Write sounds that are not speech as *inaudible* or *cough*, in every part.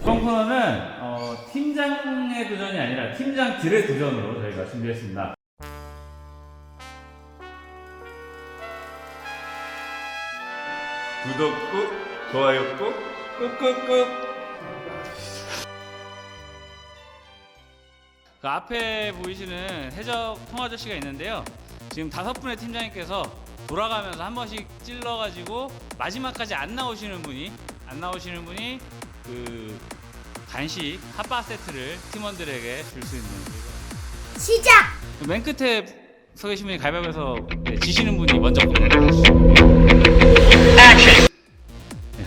이번 코너는 어, 팀장의 도전이 아니라 팀장들의 도전으로 저희가 준비했습니다. 구독 꾹, 좋아요 꾹, 꾹꾹꾹. 그 앞에 보이시는 해적 통아저씨가 있는데요. 지금 다섯 분의 팀장님께서 돌아가면서 한 번씩 찔러가지고 마지막까지 안 나오시는 분이 안 나오시는 분이 그 간식 핫바 세트를 팀원들에게 줄 수 있는 시작! 맨 끝에 서 계신 분이 가위바위보에서 네, 지시는 분이 먼저 거죠. 네,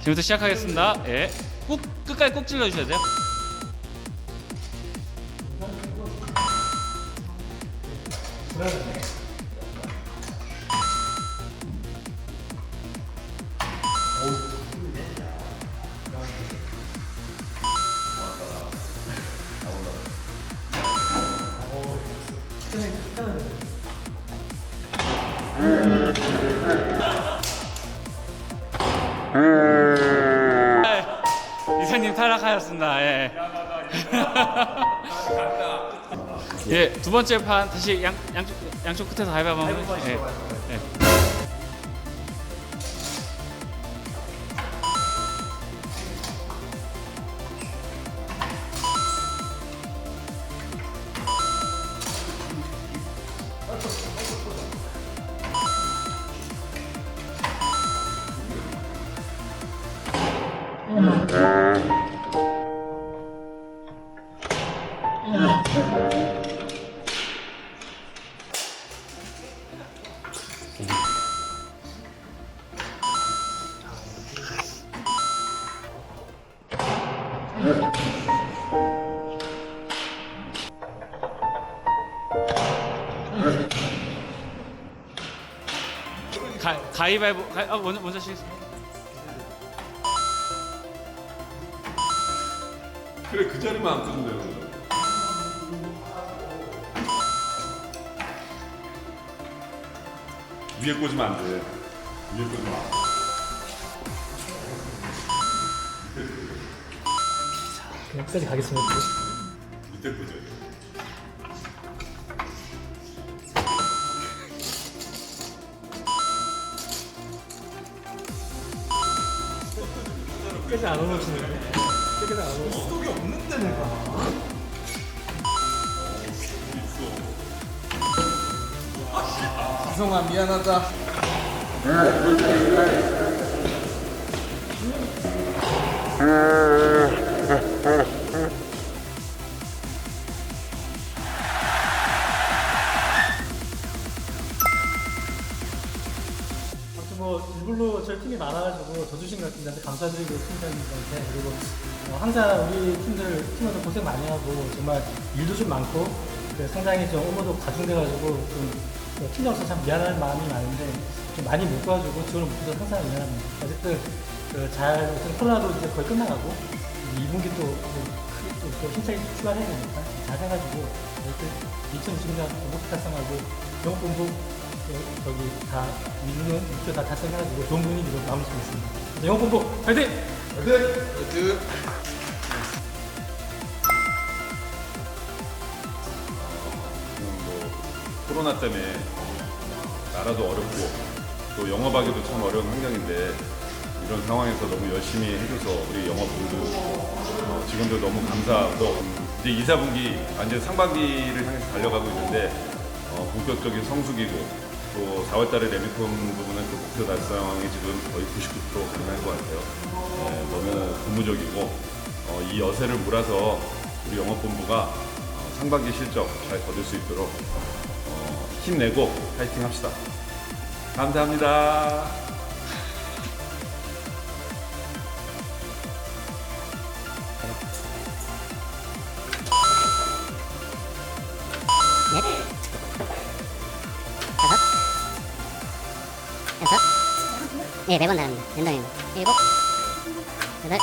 지금부터 시작하겠습니다. 예. 꾹 끝까지 꾹 찔러 주셔야 돼요. 이사님 탈락하였습니다. 예. *laughs* 예, 두 번째 판 다시 양, 양쪽 양쪽 끝에서 가위바위보 한번 예. 예. 가, 가위바위보 가, 아, 먼저 먼저 시겠습니다. 그래 그 자리만 안 꽂으면 되는 거야. 위에 꽂으면 안 돼. 위에 꽂으면 안 돼. 여기까지 가겠습니다. 밑에 꽂아야 돼. 끝까지 안 오시는데? 끝까지 안 오시는데? 이성아 미안하다. 아 뭐 일부러 저희 팀이 많아가지고 져주신 것 같은데 감사드리고 팀장님들한테 그리고 어, 항상 우리 팀들 팀원들 고생 많이 하고 정말 일도 좀 많고 그 상당히 좀 업무도 과중돼가지고 좀 어, 팀장으로서 참 미안한 마음이 많은데 좀 많이 못 도와주고 지원을 못 해서 항상 미안합니다. 어쨌든 그잘 어쨌든 코로나도 이제 거의 끝나가고 2분기 또, 힘차게 출발해야 되니까 잘 해가지고 어쨌든 2020년 공복 달성하고 영업본부 어, 저기 다 미루는 목표 다 달성해가지고 좋은 분위기로 마무리 짓겠습니다. 영업본부 파이팅! 그 지금 뭐 코로나 때문에 나라도 어렵고 또 영업하기도 참 어려운 환경인데 이런 상황에서 너무 열심히 해줘서 우리 영업부도 어, 직원들 너무 감사하고 음, 이제 2, 4분기 완전 상반기를 향해서 달려가고 있는데 어, 본격적인 성수기고 또 4월달에 레미콘 부분은 그 목표 달성이 지금 거의 99% 가능한 것 같아요. 네, 너무 고무적이고 어, 이 여세를 몰아서 우리 영업본부가 어, 상반기 실적 잘 거둘 수 있도록 어, 힘내고 파이팅 합시다. 감사합니다. 넷, 네, 네번 나갑니다. 랜덤입니다. 일곱, 여덟,